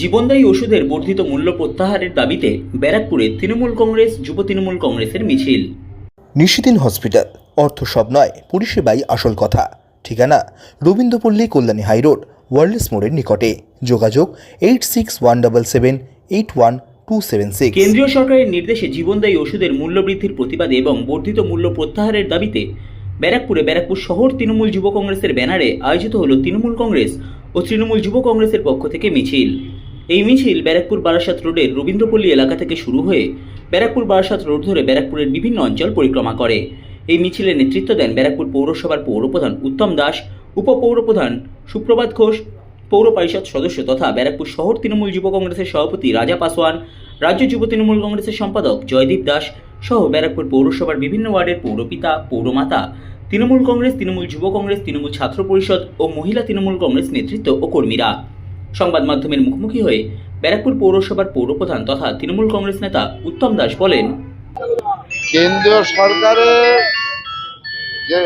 জীবনদায়ী ওষুধের বর্ধিত মূল্য প্রত্যাহারের দাবিতে ব্যারাকপুরে তৃণমূল কংগ্রেস যুব তৃণমূল কংগ্রেসের মিছিল। নিশিদিন হসপিটাল অর্থ সব নয় পরিষেবাই আসল কথা। ঠিকানা রবীন্দ্রপল্লী কল্যাণী হাইরোড ওয়ার্ল্ডস মোড়ের নিকটে। যোগাযোগ eight six one double seven eight one two seven six. কেন্দ্রীয় সরকারের নির্দেশে জীবনদায়ী ওষুধের মূল্য বৃদ্ধির প্রতিবাদে এবং বর্ধিত মূল্য প্রত্যাহারের দাবিতে ব্যারাকপুরে ব্যারাকপুর শহর তৃণমূল যুব কংগ্রেসের ব্যানারে আয়োজিত হল তৃণমূল কংগ্রেস ও তৃণমূল যুব কংগ্রেসের পক্ষ থেকে মিছিল। এই মিছিল ব্যারাকপুর বারাসাত রোডের রবীন্দ্রপল্লী এলাকা থেকে শুরু হয়ে ব্যারাকপুর বারাসাত রোড ধরে ব্যারাকপুরের বিভিন্ন অঞ্চল পরিক্রমা করে। এই মিছিলে নেতৃত্ব দেন ব্যারাকপুর পৌরসভার পৌরপ্রধান উত্তম দাস, উপপৌরপ্রধান সুপ্রভাত ঘোষ, পৌর পরিষদ সদস্য তথা ব্যারাকপুর শহর তৃণমূল যুব কংগ্রেসের সভাপতি রাজা পাসওয়ান রাজ্য যুব তৃণমূল কংগ্রেসের সম্পাদক জয়দীপ দাস সহ ব্যারাকপুর পৌরসভার বিভিন্ন ওয়ার্ডের পৌরপিতা, পৌরমাতা, তৃণমূল কংগ্রেস, তৃণমূল যুব কংগ্রেস, তৃণমূল ছাত্র পরিষদ ও মহিলা তৃণমূল কংগ্রেস নেতৃত্ব ও কর্মীরা। সংবাদ মাধ্যমের মুখোমুখি হয়ে ব্যারাকপুর পৌরসভার পৌরপ্রধান তথা তৃণমূল কংগ্রেস নেতা উত্তম দাস বলেন, কেন্দ্রীয় সরকারের যে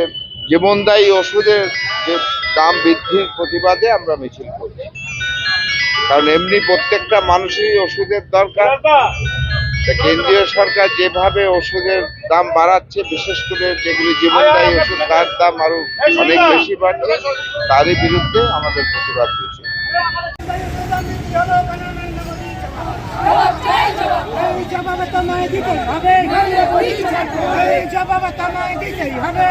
জীবনদায়ী ওষুধের যে দাম বৃদ্ধির প্রতিবাদে আমরা মিছিল করছি। কারণ এমনি প্রত্যেকটা মানুষেরই ওষুধের দরকার। কেন্দ্রীয় সরকার যেভাবে ওষুধের দাম বাড়াচ্ছে, বিশেষ করে যেগুলি জীবনদায়ী ওষুধ, তার দাম আরও অনেক বেশি বাড়ছে, তারই বিরুদ্ধে আমাদের প্রতিবাদ এই জবাব তোমায় দিতে হবে। জবাব তোমায় দিতেই হবে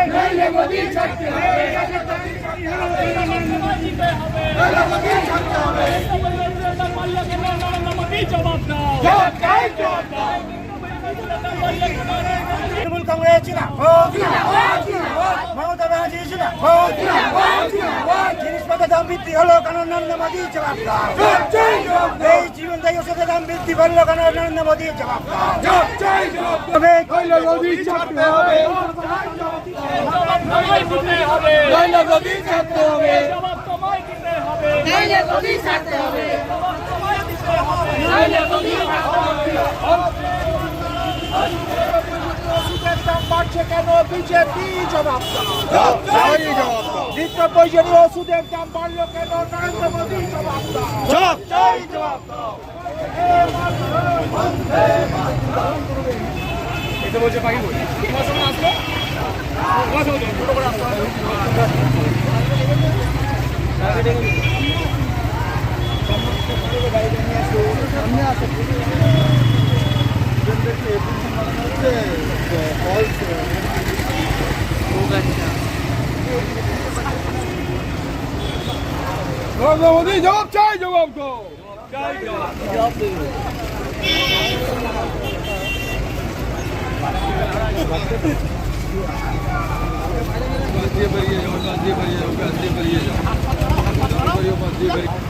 তৃণমূল কংগ্রেস বৃদ্ধি হলো কেন নরেন্দ্র মোদী? জবাব দাও। এই জীবনদায়ী ওষুধের দাম বৃদ্ধি করল কেন নরেন্দ্র মোদী? জবাব দাও। ওষুধের দাম বাড়ছে কেন বিজেপি? জবাব নিত্য প্রয়োজনীয় ওষুধের দাম বাড়লো কেন? নরেন্দ্র মোদী জবাব দাও জবাব চাই জবাব দাও নরেন্দ্র মোদী জবাব চাই জবাব দো